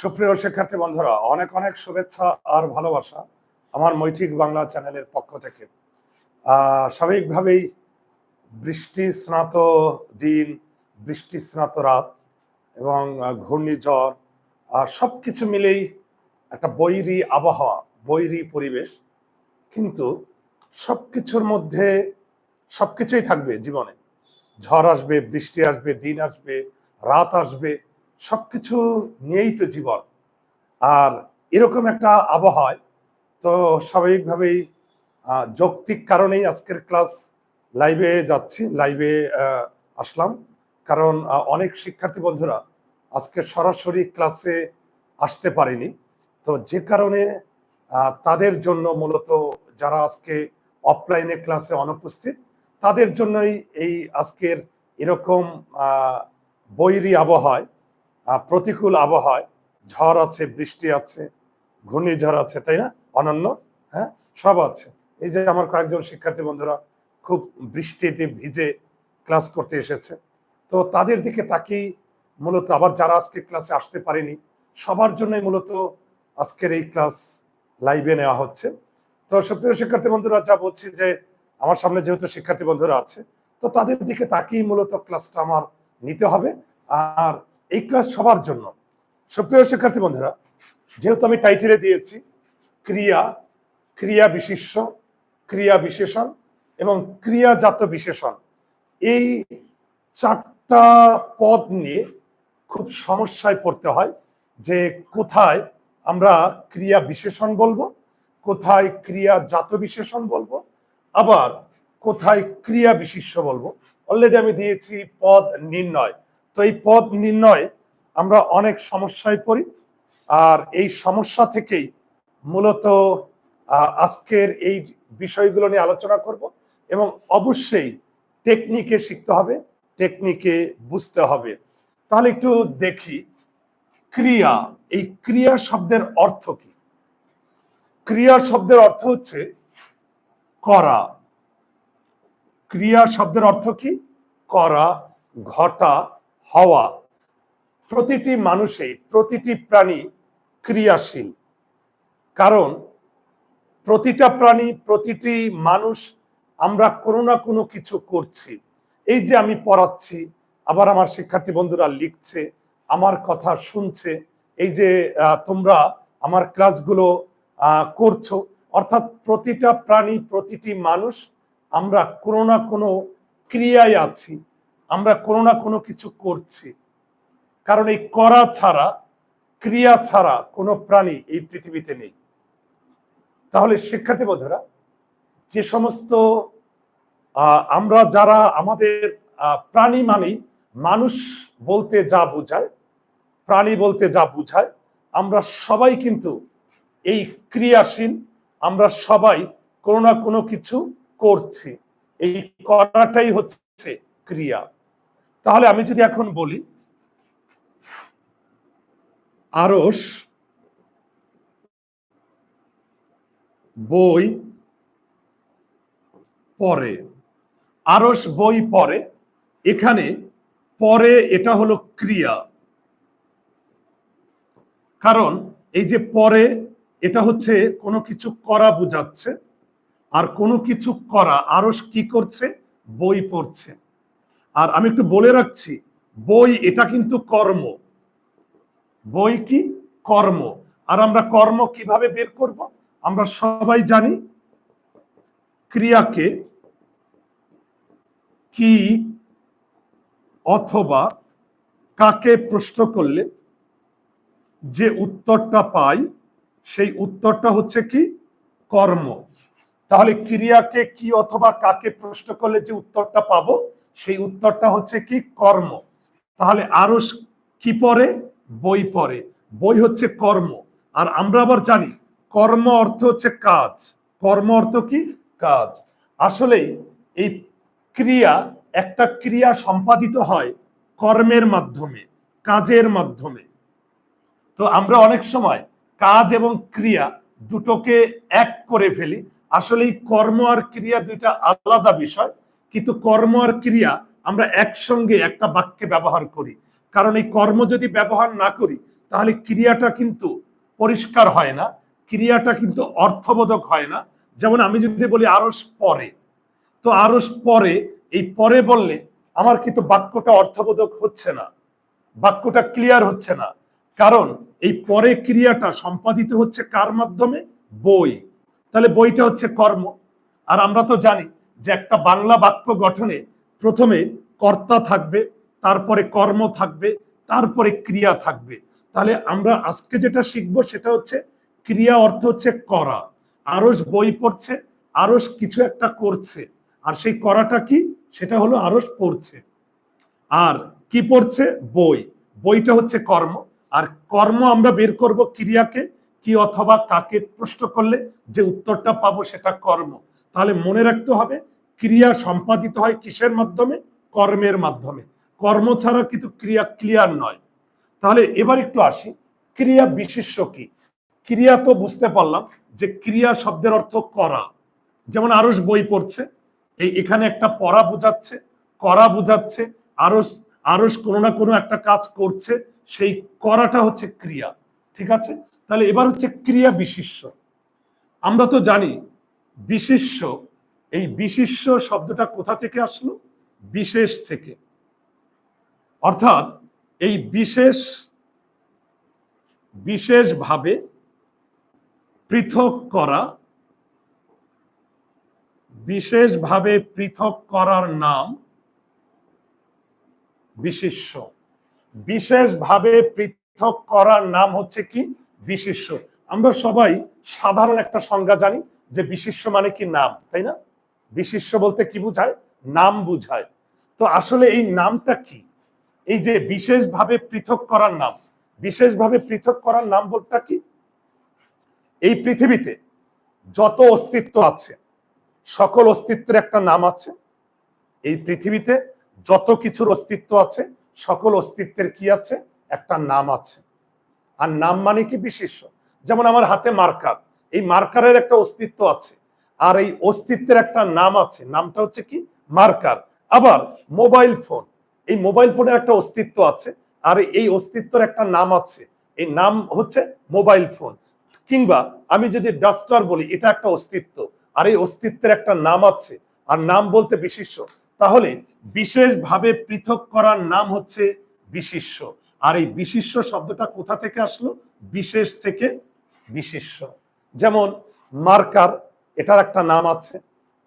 সুপ্রিয় শিক্ষার্থী বন্ধুরা, অনেক অনেক শুভেচ্ছা আর ভালোবাসা আমার মৈত্রিক বাংলা চ্যানেলের পক্ষ থেকে। স্বাভাবিকভাবেই বৃষ্টি স্নাত দিন, বৃষ্টি স্নাত রাত এবং ঘূর্ণিঝড় আর সব কিছু মিলেই একটা বৈরী আবহাওয়া, বৈরী পরিবেশ। কিন্তু সব কিছুর মধ্যে সব কিছুই থাকবে জীবনে। ঝড় আসবে, বৃষ্টি আসবে, দিন আসবে, রাত আসবে সবকিছু নিয়েই তো জীবন। আর এরকম একটা আবহাওয়ায় তো স্বাভাবিকভাবেই যৌক্তিক কারণেই আজকের ক্লাস লাইভে যাচ্ছি, লাইভে আসলাম। কারণ অনেক শিক্ষার্থী বন্ধুরা আজকে সরাসরি ক্লাসে আসতে পারেনি। তো যে কারণে তাদের জন্য মূলত যারা আজকে অফলাইনে ক্লাসে অনুপস্থিত, তাদের জন্যই এই আজকের এরকম বৈরী আবহাওয়ায় প্রতিকূল আবহাওয়ায় ঝড় আছে, বৃষ্টি আছে, ঘূর্ণিঝড় আছে, তাই না? অনন্য হ্যাঁ? সব আছে। এই যে আমার কয়েকজন শিক্ষার্থী বন্ধুরা খুব বৃষ্টিতে ভিজে ক্লাস করতে এসেছে। তো তাদের দিকে তাকিয়ে মূলত আবার যারা আজকে ক্লাসে আসতে পারেনি, সবার জন্যই মূলত আজকের এই ক্লাস লাইভে নেওয়া হচ্ছে। তো সুপ্রিয় শিক্ষার্থী বন্ধুরা, যা বলছি যে আমার সামনে যেহেতু শিক্ষার্থী বন্ধুরা আছে, তো তাদের দিকে তাকিয়ে মূলত ক্লাসটা আমার নিতে হবে। আর এই ক্লাস সবার জন্য। সুপ্রিয় শিক্ষার্থী বন্ধুরা, যেহেতু আমি টাইটেলে দিয়েছি, ক্রিয়া ক্রিয়া বিশিষ্য ক্রিয়া বিশেষণ এবং ক্রিয়াজাত বিশেষণ, এই চারটা পদ নিয়ে খুব সমস্যায় পড়তে হয় যে কোথায় আমরা ক্রিয়া বিশেষণ বলব, কোথায় ক্রিয়া জাত বিশেষণ বলব, আবার কোথায় ক্রিয়া বিশিষ্য বলব। অলরেডি আমি দিয়েছি পদ নির্ণয়। তো এই পদ নির্ণয় আমরা অনেক সমস্যায় পড়ি। আর এই সমস্যা থেকেই মূলত আজকের এই বিষয়গুলো নিয়ে আলোচনা করব এবং অবশ্যই টেকনিকে শিখতে হবে, টেকনিকে বুঝতে হবে। তাহলে একটু দেখি, ক্রিয়া, এই ক্রিয়া শব্দের অর্থ কি? ক্রিয়া শব্দের অর্থ হচ্ছে করা। ক্রিয়া শব্দের অর্থ কি? করা, ঘটা হওয়া প্রতিটি মানুষে প্রতিটি প্রাণী ক্রিয়াশীল। কারণ প্রতিটা প্রাণী, প্রতিটি মানুষ আমরা কোনো না কোনো কিছু করছি। এই যে আমি পড়াচ্ছি, আবার আমার শিক্ষার্থী বন্ধুরা লিখছে, আমার কথা শুনছে, এই যে তোমরা আমার ক্লাসগুলো করছ, অর্থাৎ প্রতিটা প্রাণী, প্রতিটি মানুষ আমরা কোনো না কোনো ক্রিয়ায় আছি। আমরা কোনো না কোনো কিছু করছি। কারণ এই করা ছাড়া, ক্রিয়া ছাড়া কোনো প্রাণী এই পৃথিবীতে নেই। তাহলে শিক্ষার্থী বন্ধুরা, যে সমস্ত আমরা যারা আমাদের প্রাণী মানেই মানুষ বলতে যা বোঝায়, প্রাণী বলতে যা বোঝায়, আমরা সবাই কিন্তু এই ক্রিয়াশীল, আমরা সবাই কোনো না কোনো কিছু করছি। এই করাটাই হচ্ছে ক্রিয়া। তাহলে আমি যদি এখন বলি, আরস বই পরে আরস বই পরে এখানে পরে এটা হলো ক্রিয়া। কারণ এই যে পরে এটা হচ্ছে কোনো কিছু করা বোঝাচ্ছে, আর কোনো কিছু করা, আরস কি করছে? বই পড়ছে। আর আমি একটু বলে রাখছি, বই এটা কিন্তু কর্ম। বই কি? কর্ম। আর আমরা কর্ম কীভাবে বের করব? আমরা সবাই জানি ক্রিয়াকে কি অথবা কাকে প্রশ্ন করলে যে উত্তরটা পাই, সেই উত্তরটা হচ্ছে কি? কর্ম। তাহলে ক্রিয়াকে কি অথবা কাকে প্রশ্ন করলে যে উত্তরটা পাবো সেই উত্তরটা হচ্ছে কি? কর্ম। তাহলে আরও কি পড়ে? বই পড়ে। বই হচ্ছে কর্ম। আর আমরা আবার জানি, কর্ম অর্থ হচ্ছে কাজ। কর্ম অর্থ কি? কাজ। আসলে এই ক্রিয়া, একটা ক্রিয়া সম্পাদিত হয় কর্মের মাধ্যমে, কাজের মাধ্যমে। তো আমরা অনেক সময় কাজ এবং ক্রিয়া দুটোকে এক করে ফেলি। আসলে কর্ম আর ক্রিয়া দুইটা আলাদা বিষয়। কিন্তু কর্ম আর ক্রিয়া আমরা একসঙ্গে একটা বাক্যে ব্যবহার করি। কারণ এই কর্ম যদি ব্যবহার না করি, তাহলে ক্রিয়াটা কিন্তু পরিষ্কার হয় না, ক্রিয়াটা কিন্তু অর্থবোধক হয় না। যেমন আমি যদি বলি আরস পরে। তো আরস পরে, এই পরে বললে আমার কিন্তু বাক্যটা অর্থবোধক হচ্ছে না, বাক্যটা ক্লিয়ার হচ্ছে না। কারণ এই পরে ক্রিয়াটা সম্পাদিত হচ্ছে কার মাধ্যমে? বই। তাহলে বইটা হচ্ছে কর্ম। আর আমরা তো জানি যে একটা বাংলা বাক্য গঠনে প্রথমে কর্তা থাকবে, তারপরে কর্ম থাকবে, তারপরে ক্রিয়া থাকবে। তাহলে আমরা আজকে যেটা শিখব সেটা হচ্ছে, ক্রিয়া অর্থ হচ্ছে করা। আরস বই পড়ছে আরস কিছু একটা করছে। আর সেই করাটা কি? সেটা হলো আরস পড়ছে। আর কি পড়ছে? বই। বইটা হচ্ছে কর্ম। আর কর্ম আমরা বের করব ক্রিয়াকে, কি অথবা কাকে প্রশ্ন করলে যে উত্তরটা পাবো সেটা কর্ম। তাহলে মনে রাখতে হবে, ক্রিয়া সম্পাদিত হয় কিসের মাধ্যমে? কর্মের মাধ্যমে। কর্ম ছাড়া কিন্তু ক্রিয়া ক্লিয়ার নয়। তাহলে এবার একটু আসি, ক্রিয়া বিশেষ্য কি? ক্রিয়া তো বুঝতে পারলাম যে ক্রিয়া শব্দের অর্থ করা। যেমন আরস বই পড়ছে, এই এখানে একটা পড়া বোঝাচ্ছে, করা বোঝাচ্ছে, আরস আরস কোনো না কোনো একটা কাজ করছে, সেই করাটা হচ্ছে ক্রিয়া। ঠিক আছে? তাহলে এবার হচ্ছে ক্রিয়া বিশিষ্য। আমরা তো জানি বিশিষ্য। এই বিশিষ্য শব্দটা কোথা থেকে আসলো? বিশেষ থেকে। অর্থাৎ এই বিশেষ, বিশেষভাবে পৃথক করা, বিশেষভাবে পৃথক করার নাম বিশিষ্য। বিশেষভাবে পৃথক করার নাম হচ্ছে কি? বিশিষ্য। আমরা সবাই সাধারণ একটা সংজ্ঞা জানি। যে বিশিষ্য মানে কি নাম, তাই না? বিশিষ্য বলতে কি বুঝায়? নাম বুঝায়। তো আসলে এই নামটা কি? এই যে বিশেষভাবে পৃথক করার নাম, বিশেষভাবে পৃথক করার নাম বলটা কি? এই পৃথিবীতে যত অস্তিত্ব আছে, সকল অস্তিত্বের একটা নাম আছে। এই পৃথিবীতে যত কিছুর অস্তিত্ব আছে, সকল অস্তিত্বের কি আছে? একটা নাম আছে। আর নাম মানে কি বিশেষ্য? যেমন আমার হাতে মার্কার এই মার্কারের একটা অস্তিত্ব আছে, আর এই অস্তিত্বের একটা নাম আছে, নামটা হচ্ছে কি? মার্কার। আবার মোবাইল ফোন, এই মোবাইল ফোনের একটা অস্তিত্ব আছে, আর এই অস্তিত্বের একটা নাম আছে, এই নাম হচ্ছে মোবাইল ফোন। কিংবা আমি যদি ডাস্টার বলি, এটা একটা অস্তিত্ব, আর এই অস্তিত্বের একটা নাম আছে, আর নাম বলতে বিশিষ্য তাহলে বিশেষভাবে পৃথক করার নাম হচ্ছে বিশিষ্য আর এই বিশিষ্য শব্দটা কোথা থেকে আসলো? বিশেষ থেকে বিশিষ্য যেমন মার্কার, এটার একটা নাম আছে।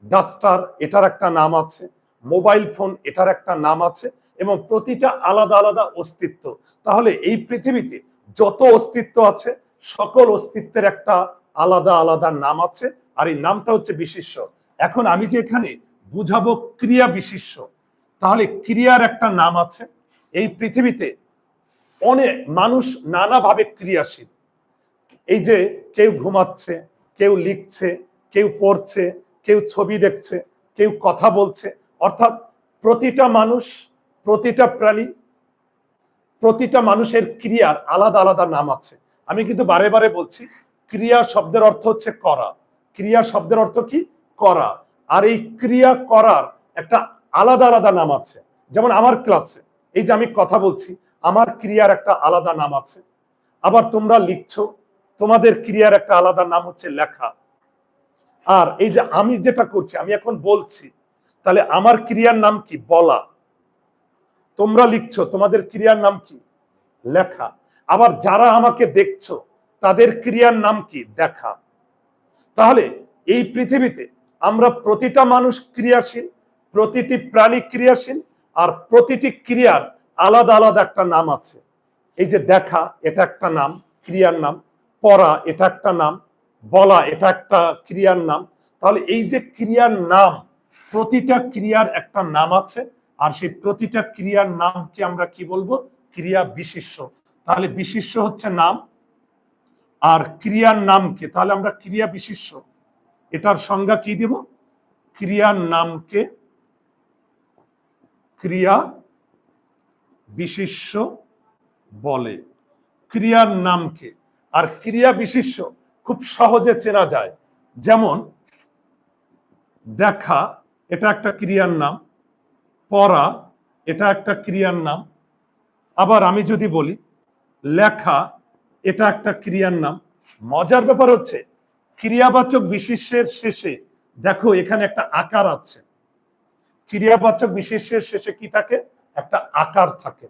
ডাস্টার, এটার একটা নাম আছে। মোবাইল ফোন, এটার একটা নাম আছে। এবং প্রতিটা আলাদা আলাদা অস্তিত্ব। তাহলে এই পৃথিবীতে যত অস্তিত্ব আছে, সকল অস্তিত্বের একটা আলাদা আলাদা নাম আছে। আর এই নামটা হচ্ছে বিশিষ্য এখন আমি যে এখানে বুঝাবো ক্রিয়া বিশিষ্য তাহলে ক্রিয়ার একটা নাম আছে। এই পৃথিবীতে অনেক মানুষ নানাভাবে ক্রিয়াশীল। এই যে কেউ ঘুমাচ্ছে, কেউ লিখছে, কেউ পড়ছে, কেউ ছবি দেখছে, কেউ কথা বলছে, অর্থাৎ প্রতিটা মানুষ, প্রতিটা প্রাণী, প্রতিটা মানুষের ক্রিয়ার আলাদা আলাদা নাম আছে। আমি কিন্তু বারে বারে বলছি, ক্রিয়া শব্দের অর্থ হচ্ছে করা। ক্রিয়া শব্দের অর্থ কি? করা। আর এই ক্রিয়া করার একটা আলাদা আলাদা নাম আছে। যেমন আমার ক্লাসে, এই যে আমি কথা বলছি, আমার ক্রিয়ার একটা আলাদা নাম আছে। আবার তোমরা লিখছো তোমাদের ক্রিয়ার একটা আলাদা নাম হচ্ছে লেখা। আর এই যে আমি যেটা করছি, আমি এখন বলছি, তাহলে আমার ক্রিয়ার নাম কি? বলা। তোমরা লিখছো, তোমাদের ক্রিয়ার নাম কি? লেখা। আবার যারা আমাকে দেখছ, তাদের ক্রিয়ার নাম কি? দেখা। তাহলে এই পৃথিবীতে আমরা প্রতিটা মানুষ ক্রিয়াশীল, প্রতিটি প্রাণী ক্রিয়াশীল, আর প্রতিটি ক্রিয়ার আলাদা আলাদা একটা নাম আছে। এই যে দেখা, এটা একটা নাম, ক্রিয়ার নাম। পড়া, এটা একটা নাম, বলা, এটা একটা ক্রিয়ার নাম। তাহলে এই যে ক্রিয়ার নাম, প্রতিটা ক্রিয়ার একটা নাম আছে, আর সেই প্রতিটা ক্রিয়ার নামকে আমরা কি বলব? ক্রিয়া বিশিষ্য তাহলে বিশিষ্য হচ্ছে নাম, আর ক্রিয়ার নামকে, তাহলে আমরা ক্রিয়া বিশিষ্য এটার সংজ্ঞা কি দেব? ক্রিয়ার নামকে ক্রিয়া বিশিষ্য বলে। ক্রিয়ার নামকে আর ক্রিয়া বিশিষ্য খুব সহজে চেনা যায়। যেমন, দেখা, এটা একটা ক্রিয়ার নাম। পড়া, এটা একটা ক্রিয়ার নাম। আবার আমি যদি বলি, লেখা, এটা একটা ক্রিয়ার নাম। মজার ব্যাপার হচ্ছে, ক্রিয়াবাচক বিশেষ্যের শেষে, দেখো এখানে একটা আকার আছে। ক্রিয়াবাচক বিশেষ্যের শেষে কি থাকে? একটা আকার থাকে।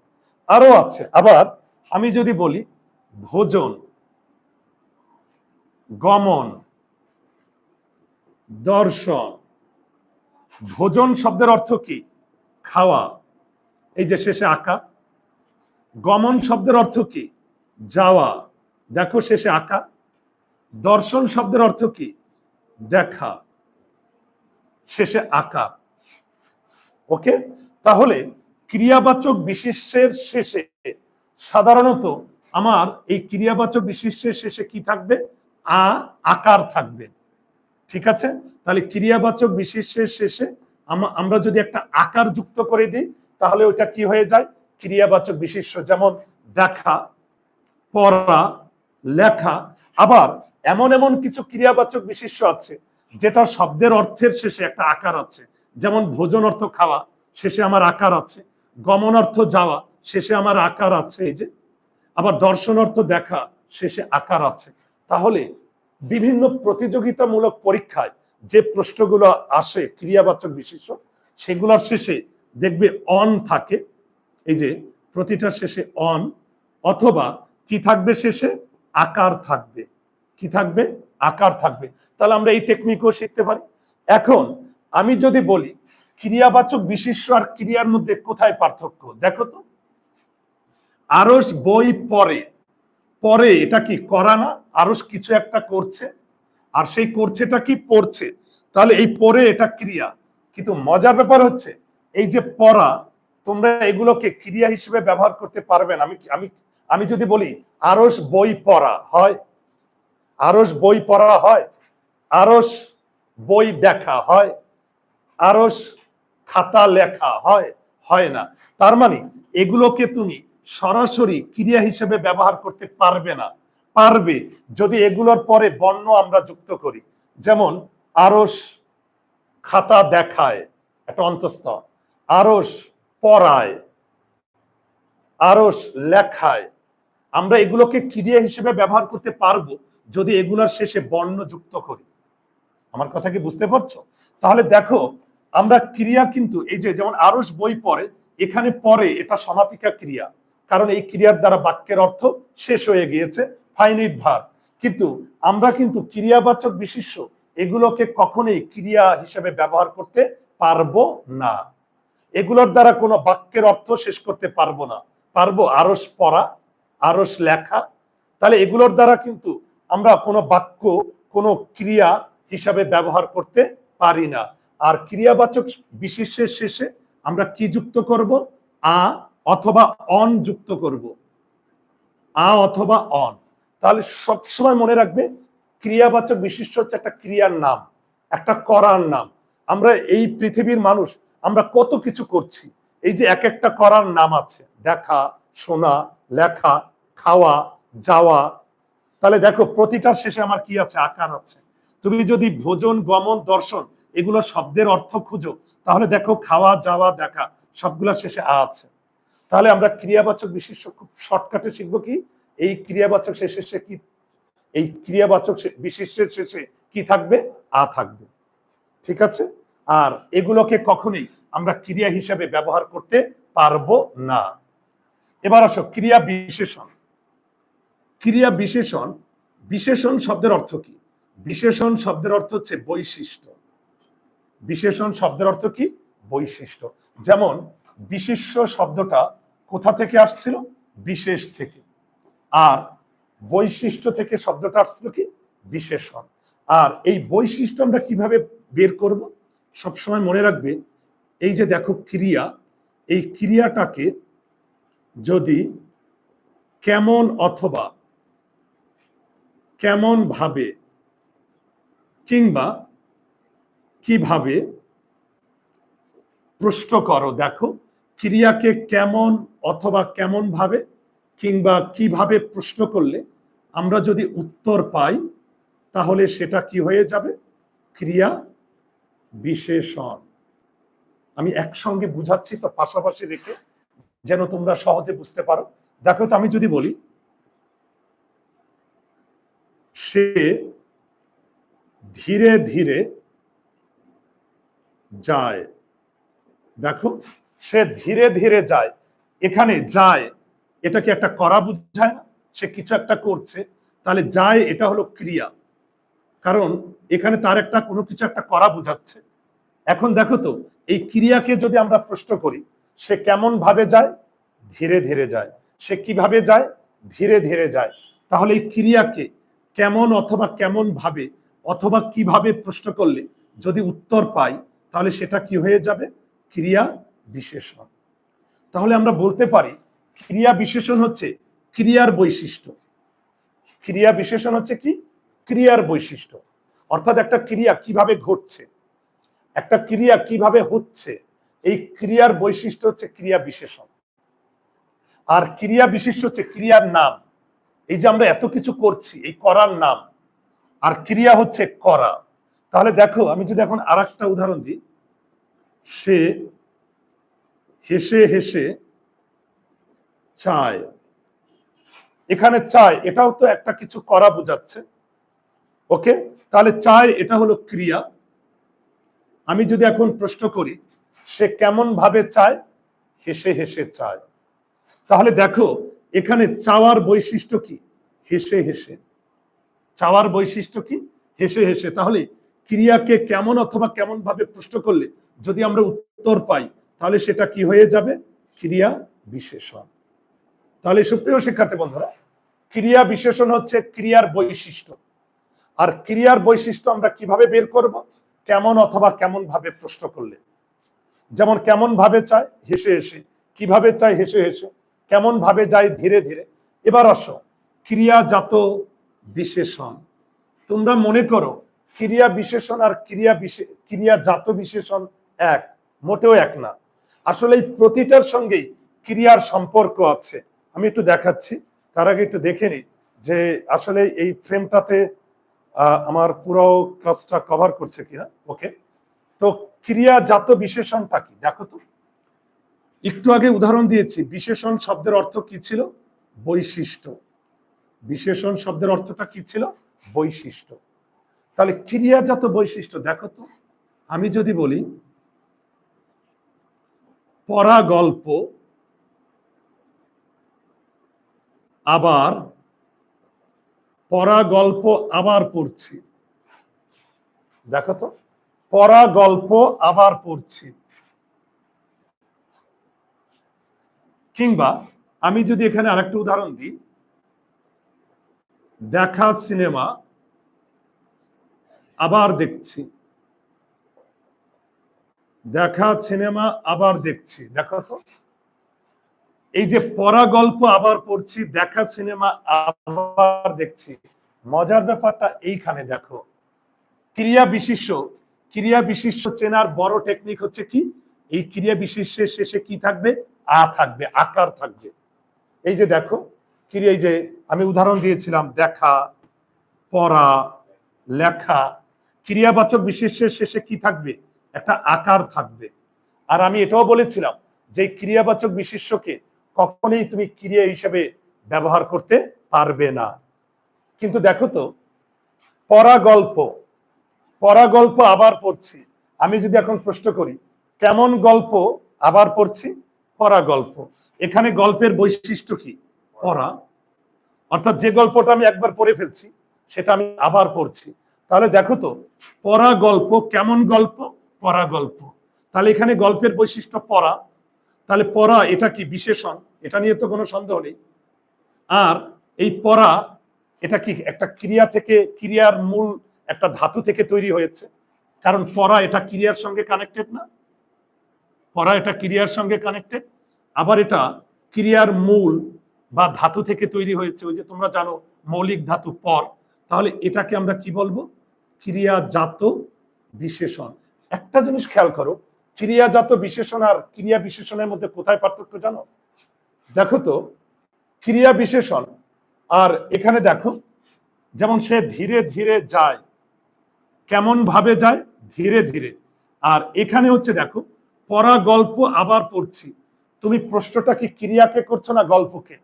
আরও আছে। আবার আমি যদি বলি, ভোজন গমন, দর্শন, ভোজন শব্দের অর্থ কি? খাওয়া। এই যে শেষে আঁকা। গমন শব্দের অর্থ কি? যাওয়া। দেখো শেষে আঁকা। দর্শন শব্দের অর্থ কি? দেখা। শেষে আঁকা। ওকে? তাহলে ক্রিয়াবাচক বিশেষ্যের শেষে সাধারণত আমার এই ক্রিয়াবাচক বিশেষ্যের শেষে কি থাকবে? আ, আকার থাকবে। ঠিক আছে? তাহলে ক্রিয়াবাচক বিশেষ্যের শেষে আমরা যদি একটা আকার যুক্ত করে দিই, তাহলে ওটা কি হয়ে যায়? ক্রিয়াবাচক বিশেষ্য, যেমন দেখা, পড়া, লেখা। আবার এমন এমন কিছু ক্রিয়াবাচক বিশেষ্য আছে, যেটা শব্দের অর্থের শেষে একটা আকার আছে। যেমন ভোজন অর্থ খাওয়া, শেষে আমার আকার আছে। গমন অর্থ যাওয়া, শেষে আমার আকার আছে, এই যে। আবার দর্শন অর্থ দেখা, শেষে আকার আছে। তাহলে বিভিন্ন প্রতিযোগিতামূলক পরীক্ষায় যে প্রশ্নগুলো আসে, ক্রিয়াবাচক বিশেষ্য সেগুলোর শেষে দেখবে অন থাকে। এই যে প্রতিটার শেষে অন অথবা কি থাকবে শেষে? আকার থাকবে। কি থাকবে? আকার থাকবে। তাহলে আমরা এই টেকনিকও শিখতে পারি। এখন আমি যদি বলি, ক্রিয়াবাচক বিশেষ্য আর ক্রিয়ার মধ্যে কোথায় পার্থক্য? দেখো তো। আরস বই পরে পরে এটা কি করা না? আরস কিছু একটা করছে, আর সেই করছেটা কি পড়ছে? তাহলে এই পরে এটা ক্রিয়া। কিন্তু মজার ব্যাপার হচ্ছে, এই যে পড়া, তোমরা এগুলোকে ক্রিয়া হিসেবে ব্যবহার করতে পারবে না। আমি আমি আমি যদি বলি আরস বই পড়া হয়? আরস বই পড়া হয়? আরস বই দেখা হয়? আরস খাতা লেখা হয়? হয় না। তার মানে এগুলোকে তুমি সরাসরি ক্রিয়া হিসেবে ব্যবহার করতে পারবে না। পারবে যদি এগুলোর পরে বর্ণ আমরা যুক্ত করি। যেমন, আরস খাতা দেখায়, একটা অন্তস্থ। আরস পড়ায়, আরস লেখায়। আমরা এগুলোকে ক্রিয়া হিসেবে ব্যবহার করতে পারব যদি এগুলোর শেষে বর্ণ যুক্ত করি। আমার কথা কি বুঝতে পারছ? তাহলে দেখো, আমরা ক্রিয়া কিন্তু, এই যে যেমন আরস বই পড়ে, এখানে পরে এটা সমাপিকা ক্রিয়া। কারণ এই ক্রিয়ার দ্বারা বাক্যের অর্থ শেষ হয়ে গিয়েছে ফাইনিট ভার কিন্তু আমরা কিন্তু ক্রিয়াবাচক বিশিষ্য এগুলোকে কখনোই ক্রিয়া হিসেবে ব্যবহার করতে পারব না। এগুলোর দ্বারা কোনো বাক্যের অর্থ শেষ করতে পারব না। পারব আরস পড়া, আরস লেখা। তাহলে এগুলোর দ্বারা কিন্তু আমরা কোনো বাক্য, কোনো ক্রিয়া হিসাবে ব্যবহার করতে পারি না। আর ক্রিয়াবাচক বিশেষের শেষে আমরা কি যুক্ত করব? আ অথবা অন যুক্ত করব। আ অথবা অন। তাহলে সবসময় মনে রাখবে, ক্রিয়াবাচক বিশিষ্ট হচ্ছে একটা ক্রিয়ার নাম, একটা করার নাম। আমরা এই পৃথিবীর মানুষ, আমরা কত কিছু করছি। এই যে এক একটা করার নাম আছে, দেখা, শোনা, লেখা, খাওয়া, যাওয়া। তাহলে দেখো, প্রতিটার শেষে আমার কি আছে? আকার আছে। তুমি যদি ভোজন, গমন, দর্শন, এগুলো শব্দের অর্থ খুঁজো, তাহলে দেখো, খাওয়া, যাওয়া, দেখা, সবগুলোর শেষে আছে। তাহলে আমরা ক্রিয়াবাচক বিশেষ খুব শর্টকাটে শিখব কি? এই ক্রিয়াবাচক শেষে সে কি, এই ক্রিয়াবাচক বিশেষের শেষে কি থাকবে? আ থাকবে। ঠিক আছে? আর এগুলোকে কখনোই আমরা ক্রিয়া হিসাবে ব্যবহার করতে পারব না। এবার আসো, ক্রিয়া বিশেষণ। ক্রিয়া বিশেষণ বিশেষণ শব্দের অর্থ কি? বিশেষণ শব্দের অর্থ হচ্ছে বৈশিষ্ট্য। বিশেষণ শব্দের অর্থ কি? বৈশিষ্ট্য। যেমন, বিশিষ্য শব্দটা কোথা থেকে আসছিল? বিশেষ থেকে। আর বৈশিষ্ট্য থেকে শব্দটা আসছিল কি? বিশেষণ। আর এই বৈশিষ্ট্য আমরা কীভাবে বের করব? সবসময় মনে রাখবে, এই যে দেখো ক্রিয়া, এই ক্রিয়াটাকে যদি কেমন অথবা কেমন ভাবে কিংবা কীভাবে প্রশ্ন করো, দেখো ক্রিয়াকে কেমন অথবা কেমন ভাবে কিংবা কীভাবে প্রশ্ন করলে আমরা যদি উত্তর পাই, তাহলে সেটা কি হয়ে যাবে? ক্রিয়া বিশেষণ। আমি একসঙ্গে বুঝাচ্ছি তো পাশাপাশি রেখে, যেন তোমরা সহজে বুঝতে পারো। দেখো তো আমি যদি বলি, সে ধীরে ধীরে যায়। দেখো, সে ধীরে ধীরে যায়। এখানে যায় এটা কি একটা করা বুঝায় না? সে কিছু একটা করছে, তাহলে যায় এটা হলো ক্রিয়া। কারণ এখানে তার একটা কোনো কিছু একটা করা বুঝাচ্ছে। এখন দেখো তো, এই ক্রিয়াকে যদি আমরা প্রশ্ন করি, সে কেমন ভাবে যায়? ধীরে ধীরে যায়। সে কীভাবে যায়? ধীরে ধীরে যায়। তাহলে এই ক্রিয়াকে কেমন অথবা কেমন ভাবে, অথবা কীভাবে প্রশ্ন করলে যদি উত্তর পাই, তাহলে সেটা কি হয়ে যাবে? ক্রিয়া বিশেষণ। তাহলে আমরা বলতে পারি ক্রিয়া বিশেষণ হচ্ছে ক্রিয়ার বৈশিষ্ট্য। ক্রিয়া বিশেষণ হচ্ছে কি? ক্রিয়ার বৈশিষ্ট্য। অর্থাৎ একটা ক্রিয়া কীভাবে ঘটছে? একটা ক্রিয়া কীভাবে হচ্ছে? এই ক্রিয়ার বৈশিষ্ট্য হচ্ছে ক্রিয়া বিশেষণ আর ক্রিয়া বিশিষ্ট হচ্ছে ক্রিয়ার নাম। এই যে আমরা এত কিছু করছি, এই করার নাম। আর ক্রিয়া হচ্ছে করা। তাহলে দেখো, আমি যদি এখন আর উদাহরণ দিই। সে হেসে হেসে চায়। এখানে চায়, এটাও তো একটা কিছু করা বোঝাচ্ছে। ওকে? তাহলে চায়, এটা হলো ক্রিয়া। আমি যদি এখন প্রশ্ন করি, সে কেমন ভাবে চায়? হেসে হেসে চায়। তাহলে দেখো, এখানে চাওয়ার বৈশিষ্ট্য কি? হেসে হেসে। চাওয়ার বৈশিষ্ট্য কি? হেসে হেসে। তাহলে ক্রিয়াকে কেমন অথবা কেমন ভাবে প্রশ্ন করলে, যদি আমরা উত্তর পাই, তাহলে সেটা কি হয়ে যাবে? ক্রিয়া বিশেষণ। তাহলে সুপ্রিয় শিক্ষার্থী বন্ধুরা, ক্রিয়া বিশেষণ হচ্ছে ক্রিয়ার বৈশিষ্ট্য। আর ক্রিয়ার বৈশিষ্ট্য আমরা কীভাবে বের করব? কেমন অথবা কেমন ভাবে প্রশ্ন করলে? যেমন কেমন ভাবে চায়, হেসে হেসে। কীভাবে চায়, হেসে হেসে। কেমন ভাবে যায়, ধীরে ধীরে। এবার আসো, ক্রিয়াজাত বিশেষণ। তোমরা মনে করো, ক্রিয়া বিশেষণ আর ক্রিয়া ক্রিয়াজাত বিশেষণ এক, মোটেও এক না। আসলে এই প্রতিটার সঙ্গেই ক্রিয়ার সম্পর্ক আছে। আমি একটু দেখাচ্ছি। তার আগে একটু দেখে নিই যে আসলে এই ফ্রেমটাতে আমার পুরো ক্লাসটা কভার করছে কিনা। ওকে। তো ক্রিয়াজাত বিশেষণটা কি? দেখো তো। একটু আগে উদাহরণ দিয়েছি, বিশেষণ শব্দের অর্থ কি ছিল? বৈশিষ্ট্য। বিশেষণ শব্দের অর্থটা কি ছিল? বৈশিষ্ট্য। তাহলে ক্রিয়াজাত বৈশিষ্ট্য, দেখো তো। আমি যদি বলি পড়া গল্প আবার পড়া গল্প আবার পড়ছি। দেখো তো পড়া গল্প আবার পড়ছি। কিংবা আমি যদি এখানে আরেকটা উদাহরণ দিই, দেখা সিনেমা আবার দেখছি। দেখা সিনেমা আবার দেখছি, দেখো তো। এই যে পড়া গল্প আবার পড়ছি, দেখা সিনেমা আবার দেখছি। মজার ব্যাপারটা এইখানে দেখো। ক্রিয়া বিশিষ্ট। ক্রিয়া বিশিষ্ট চেনার বড় টেকনিক হচ্ছে কি? এই ক্রিয়া বিশেষের শেষে কি থাকবে? আ থাকবে, আকার থাকবে। এই যে দেখো, ক্রিয়া, এই যে আমি উদাহরণ দিয়েছিলাম, দেখা, পড়া, লেখা। ক্রিয়াবাচক বিশেষের শেষে কি থাকবে? একটা আকার থাকবে। আর আমি এটাও বলেছিলাম যে ক্রিয়াবাচক বিশেষ্যকে কখনোই তুমি ক্রিয়া হিসেবে ব্যবহার করতে পারবে না। কিন্তু দেখো তো পড়া গল্প পড়া গল্প আবার পড়ছি। আমি যদি এখন প্রশ্ন করি, কেমন গল্প আবার পড়ছি? পড়া গল্প এখানে গল্পের বৈশিষ্ট্য কি? পড়া। অর্থাৎ যে গল্পটা আমি একবার পড়ে ফেলছি, সেটা আমি আবার পড়ছি। তাহলে দেখো তো পড়া গল্প কেমন গল্প? পরা গল্প তাহলে এখানে গল্পের বৈশিষ্ট্য পড়া। তাহলে পরা এটা কি বিশেষণ? এটা নিয়ে তো কোনো সন্দেহ নেই। আর এই পরা এটা কি একটা ক্রিয়া থেকে, ক্রিয়ার মূল একটা ধাতু থেকে তৈরি হয়েছে? কারণ পরা এটা ক্রিয়ার সঙ্গে কানেক্টেড না। পরা এটা ক্রিয়ার সঙ্গে কানেক্টেড আবার এটা ক্রিয়ার মূল বা ধাতু থেকে তৈরি হয়েছে। ওই যে তোমরা জানো, মৌলিক ধাতু পর। তাহলে এটাকে আমরা কি বলব? ক্রিয়াজাত বিশেষণ। একটা জিনিস খেয়াল করো ক্রিয়াজাত বিশেষণ আর ক্রিয়া বিশেষণের মধ্যে কোথায় পার্থক্য জানো? দেখো তো, ক্রিয়া বিশেষণ আর এখানে দেখো, যেমন সে ধীরে ধীরে যায়, কেমন ভাবে যায়? ধীরে ধীরে। আর এখানে হচ্ছে দেখো পড়া গল্প আবার পড়ছি। তুমি প্রশ্নটা কি ক্রিয়াকে করছ না গল্পকে?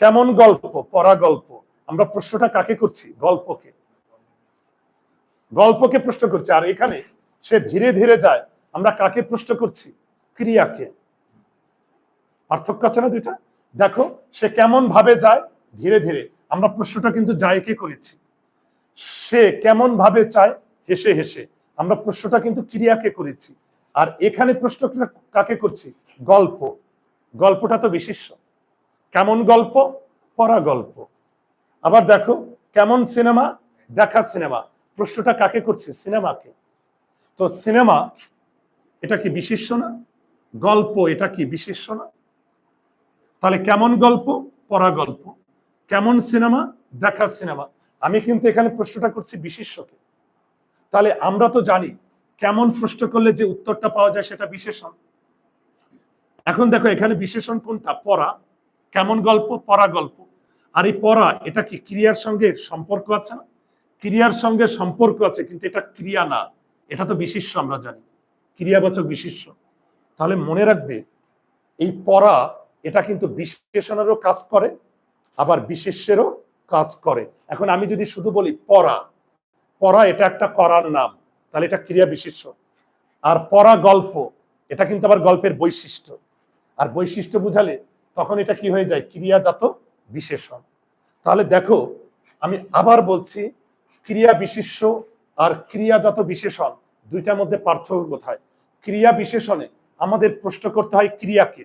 কেমন গল্প? পড়া গল্প আমরা প্রশ্নটা কাকে করছি? গল্পকে। গল্পকে প্রশ্ন করছি। আর এখানে সে ধীরে ধীরে যায়। আমরা কাকে প্রশ্ন করছি? ক্রিয়াকে। পার্থক্য আছে না দুইটা? দেখো, সে কেমন ভাবে যায়? ধীরে ধীরে। আমরা প্রশ্নটা কিন্তু যায়কে করেছি। সে কেমন ভাবে চায়? হেসে হেসে। আমরা প্রশ্নটা কিন্তু ক্রিয়াকে করেছি। আর এখানে প্রশ্নটা কাকে করছি? গল্প। গল্পটা তো বিশিষ্ট। কেমন গল্প? পড়া গল্প আবার দেখো, কেমন সিনেমা? দেখা সিনেমা। প্রশ্নটা কাকে করছি? সিনেমাকে। তো সিনেমা, এটা কি বিশিষ্ট না? গল্প, এটা কি বিশিষ্ট না? তাহলে কেমন গল্প? পড়া গল্প। কেমন সিনেমা? দেখার সিনেমা। আমি কিন্তু এখানে প্রশ্নটা করছি বিশেষ্যকে তাহলে আমরা তো জানি কেমন প্রশ্ন করলে যে উত্তরটা পাওয়া যায় সেটা বিশেষণ। এখন দেখো, এখানে বিশেষণ কোনটা? পড়া। কেমন গল্প? পড়া গল্প। আর এই পড়া, এটা কি ক্রিয়ার সঙ্গে সম্পর্ক আছে না? ক্রিয়ার সঙ্গে সম্পর্ক আছে, কিন্তু এটা ক্রিয়া না। এটা তো বিশিষ্য আমরা জানি। ক্রিয়াবাচক বিশিষ্য তাহলে মনে রাখবে, এই পড়া, এটা কিন্তু বিশেষণেরও কাজ করে, আবার বিশেষ্যেরও কাজ করে। এখন আমি যদি শুধু বলি পড়া পড়া এটা একটা করার নাম, তাহলে এটা ক্রিয়া বিশেষ্য। আর পড়া গল্প, এটা কিন্তু আবার গল্পের বৈশিষ্ট্য। আর বৈশিষ্ট্য বুঝালে তখন এটা কি হয়ে যায়? ক্রিয়াজাত বিশেষণ। তাহলে দেখো, আমি আবার বলছি, ক্রিয়া বিশেষ্য আর ক্রিয়াজাত বিশেষণ, দুইটার মধ্যে পার্থক্য কোথায়? ক্রিয়া বিশেষণে আমাদের প্রশ্ন করতে হয় ক্রিয়াকে।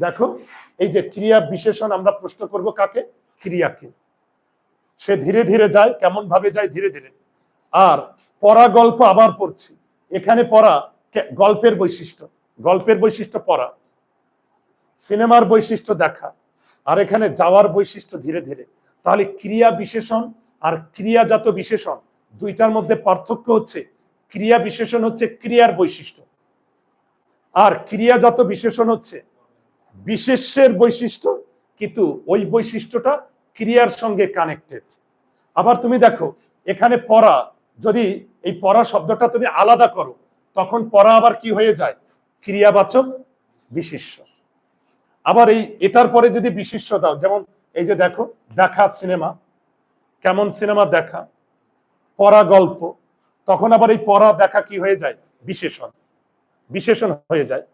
দেখো, এই যে ক্রিয়া বিশেষণ আমরা প্রশ্ন করব কাকে? ক্রিয়াকে। সে ধীরে ধীরে যায় কেমন ভাবে যায়? ধীরে ধীরে। আর পড়া গল্প আবার পড়ছি। এখানে পড়া গল্পের বৈশিষ্ট্য। গল্পের বৈশিষ্ট্য পড়া। সিনেমার বৈশিষ্ট্য দেখা। আর এখানে যাওয়ার বৈশিষ্ট্য ধীরে ধীরে। তাহলে ক্রিয়া বিশেষণ আর ক্রিয়াজাত বিশেষণ দুইটার মধ্যে পার্থক্য হচ্ছে ক্রিয়া বিশেষণ হচ্ছে ক্রিয়ার বৈশিষ্ট্য। আর ক্রিয়াজাত বিশেষণ হচ্ছে বিশেষ্যের বৈশিষ্ট্য, কিন্তু ওই বৈশিষ্ট্যটা ক্রিয়ার সঙ্গে কানেক্টেড আবার তুমি দেখো, এখানে পড়া, যদি এই পড়া শব্দটা তুমি আলাদা করো, তখন পড়া আবার কি হয়ে যায়? ক্রিয়াবাচক বিশিষ্য। আবার এই, এটার পরে যদি বিশিষ্য দাও, যেমন এই যে দেখো, দেখা সিনেমা। কেমন সিনেমা দেখা? পড়া গল্প, তখন আবার এই পড়া দেখা কি হয়ে যায়? বিশেষণ। বিশেষণ হয়ে যায়।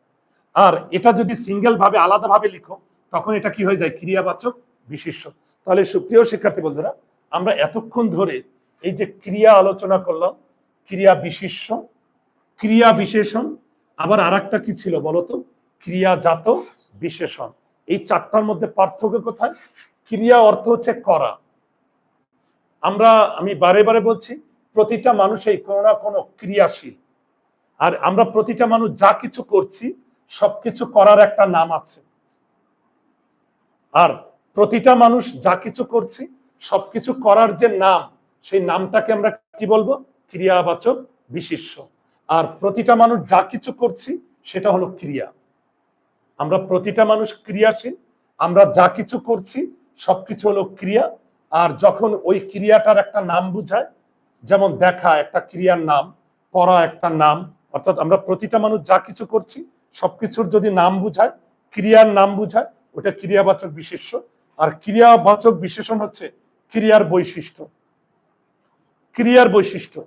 আর এটা যদি সিঙ্গেল ভাবে, আলাদা ভাবে লিখো, তখন এটা কি হয়ে যায়? ক্রিয়াবাচক বিশেষ্য তাহলে সুপ্রিয় শিক্ষার্থী বন্ধুরা, আমরা এতক্ষণ ধরে এই যে ক্রিয়া আলোচনা করলাম, ক্রিয়া বিশেষ্য ক্রিয়া বিশেষণ, আবার আর কি ছিল বলতো? ক্রিয়াজাত বিশেষণ। এই চারটার মধ্যে পার্থক্য কোথায়? ক্রিয়া অর্থ হচ্ছে করা। আমরা, আমি বারে বারে বলছি, প্রতিটা মানুষই কোনো না কোনো ক্রিয়াশীল। আর আমরা প্রতিটা মানুষ যা কিছু করছি, সবকিছু করার একটা নাম আছে। আর প্রতিটা মানুষ যা কিছু করছি, সবকিছু করার যে নাম, সেই নামটাকে আমরা কি বলব? ক্রিয়াবাচক বিশিষ্য আর প্রতিটা মানুষ যা কিছু করছি, সেটা হলো ক্রিয়া। আমরা প্রতিটা মানুষ ক্রিয়াশীল, আমরা যা কিছু করছি, সবকিছু হলো ক্রিয়া আর যখন ওই ক্রিয়াটার একটা নাম বুঝায়, যেমন দেখা একটা ক্রিয়ার নাম, পড়া একটা নাম, অর্থাৎ আমরা প্রতিটা মানুষ যা কিছু করছি, সবকিছুর যদি নাম বুঝায়, ক্রিয়ার নাম বুঝায়, ওটা ক্রিয়াবাচক বিশেষ্য। আর ক্রিয়াবাচক বিশেষণ হচ্ছে ক্রিয়ার বৈশিষ্ট্য। ক্রিয়ার বৈশিষ্ট্য।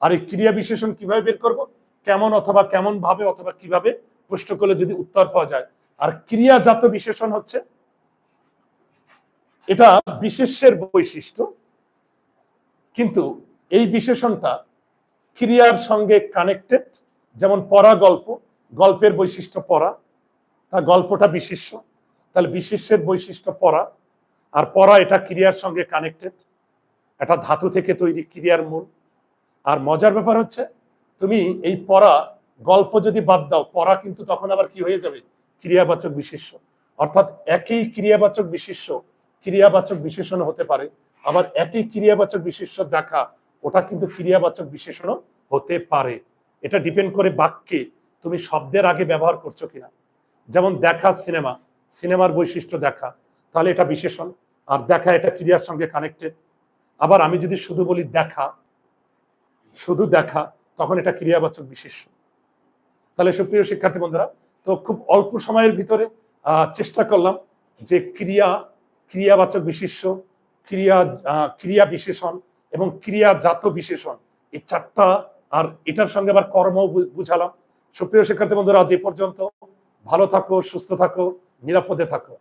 আর এই ক্রিয়া বিশেষণ কীভাবে বের করব? কেমন অথবা কেমন ভাবে অথবা কীভাবে? প্রশ্ন করলে যদি উত্তর পাওয়া যায়। আর ক্রিয়াজাত বিশেষণ হচ্ছে এটা বিশেষ্যের বৈশিষ্ট্য। কিন্তু এই বিশেষণটা ক্রিয়ার সঙ্গে কানেক্টেড যেমন পড়া গল্প, গল্পের বৈশিষ্ট্য পড়া, তা গল্পটা বিশেষ্য। তাহলে বিশেষ্যের বৈশিষ্ট্য পড়া, আর পড়া এটা ক্রিয়ার সঙ্গে কানেক্টেড এটা ধাতু থেকে তৈরি ক্রিয়ার মূল। আর মজার ব্যাপার হচ্ছে, তুমি এই পড়া, গল্প যদি বাদ দাও, পড়া কিন্তু তখন আবার কি হয়ে যাবে? ক্রিয়াবাচক বিশেষ্য। অর্থাৎ একই ক্রিয়াবাচক বিশেষ্য ক্রিয়াবাচক বিশেষণ হতে পারে। আবার একই ক্রিয়াবাচক বিশেষ্য দেখা, ওটা কিন্তু ক্রিয়াবাচক বিশেষণও হতে পারে। এটা ডিপেন্ড করে বাক্যে তুমি শব্দের আগে ব্যবহার করছ কিনা। যেমন দেখা সিনেমা, সিনেমার বৈশিষ্ট্য দেখা, তাহলে এটা বিশেষণ। আর দেখা, এটা ক্রিয়ার সঙ্গে কানেক্টেড আবার আমি যদি শুধু বলি দেখা, শুধু দেখা, তখন এটা ক্রিয়াবাচক বিশেষ্য তাহলে সুপ্রিয় শিক্ষার্থী বন্ধুরা, তো খুব অল্প সময়ের ভিতরে চেষ্টা করলাম যে ক্রিয়া ক্রিয়াবাচক বিশেষ্য, ক্রিয়া ক্রিয়া বিশেষণ এবং ক্রিয়াজাত বিশেষণ। এই চারটা আর এটার সঙ্গে আবার কর্ম বুঝালাম। সুপ্রিয় শিক্ষার্থী বন্ধুরা, আজ এই পর্যন্ত। ভালো থাকো, সুস্থ থাকো, নিরাপদে থাকো।